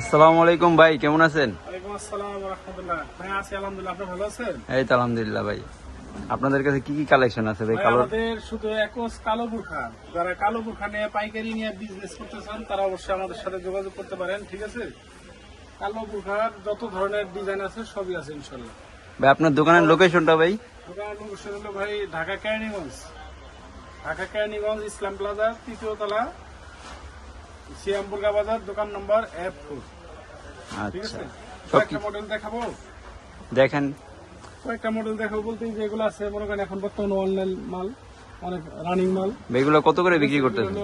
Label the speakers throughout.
Speaker 1: আসসালামু আলাইকুম ভাই কেমন আছেন? এই তো আলহামদুলিল্লাহ ভাই। আপনাদের কাছে কি কি কালেকশন আছে ভাই? কালো
Speaker 2: আমাদের শুধু কালো বুরখা যারা কালো বুরখা নিয়ে পাইকারি নিয়ে বিজনেস করতে চান তারা অবশ্যই আমাদের সাথে যোগাযোগ করতে পারেন ঠিক আছে? কালো বুরখার যত ধরনের ডিজাইন আছে সবই আছে ইনশাল্লাহ
Speaker 1: ভাই আপনার দোকানের লোকেশনটা ভাই?
Speaker 2: দোকানের লোকেশন হলো ভাই ঢাকা কেরানীগঞ্জ ঢাকা কেরানীগঞ্জ ইসলাম প্লাজা তৃতীয় তলা সিয়ামপুরগা বাজার দোকান নম্বর এফ ফোর ঠিক
Speaker 1: আচ্ছা।
Speaker 2: আছে কয়েকটা মডেল দেখাবো?
Speaker 1: দেখেন।
Speaker 2: কয়েকটা মডেল দেখাবো বলতে যেগুলো আছে মনে করেন এখন বর্তমানে অনলাইন মাল অনেক রানিং মাল।
Speaker 1: এগুলো কত করে বিক্রি করতেছেন?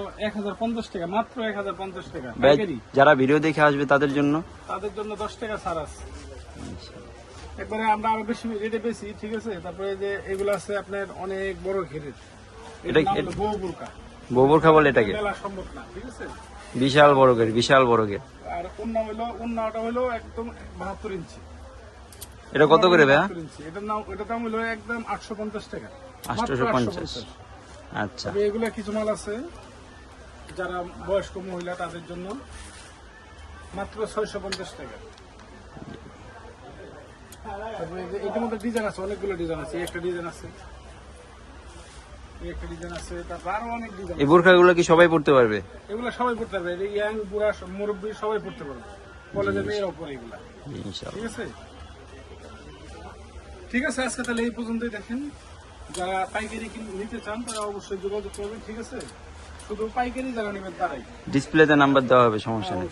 Speaker 2: টাকা মাত্র টাকা।
Speaker 1: যারা ভিডিও দেখে আসবে তাদের জন্য?
Speaker 2: তাদের জন্য দশ টাকা ছাড় আছে। একবারে আমরা আরও বেশি রেটে বেশি ঠিক আছে? তারপরে যে এগুলো আছে আপনার অনেক বড় ঘেরের।
Speaker 1: এটা-
Speaker 2: বউ বুরকা।
Speaker 1: গোবর খাবল এটাকে?
Speaker 2: মেলা সম্ভব না ঠিক আছে?
Speaker 1: বিশাল বড় গেট বিশাল বড় গেট।
Speaker 2: আর উন্না হইল উন্নাটা হইল একদম বাহাত্তর ইঞ্চি।
Speaker 1: এটা কত করে
Speaker 2: 72 ইঞ্চি। এটার নাম এটার দাম হইল একদম আটশো পঞ্চাশ টাকা। মাত্র
Speaker 1: আটশোশো পঞ্চাশ।
Speaker 2: 850
Speaker 1: আচ্ছা।
Speaker 2: তবে এগুলো কিছু মাল আছে যারা বয়স্ক মহিলা তাদের জন্য মাত্র ছয়শো পঞ্চাশ টাকা। তারপরে এটার মধ্যে ডিজাইন আছে অনেকগুলো ডিজাইন আছে একটা ডিজাইন আছে এই একটা ডিজাইন আছে তারপর আরও অনেক ডিজাইন
Speaker 1: এই বোরখাগুলো কি সবাই পড়তে পারবে?
Speaker 2: এগুলো সবাই পড়তে পারবে। ইয়াং বুড়া মুরব্বী সবাই পড়তে পারবে। কলেজে মেয়েরাও পরে এগুলা। ঠিক আছে? ঠিক আছে আজকে তাহলে এই পর্যন্তই দেখেন। যারা পাইকারি নিতে চান তারা অবশ্যই যোগাযোগ করবেন ঠিক আছে? শুধু পাইকারি যারা নেবেন তারাই।
Speaker 1: ডিসপ্লেতে নাম্বার দেওয়া হবে সমস্যা নেই।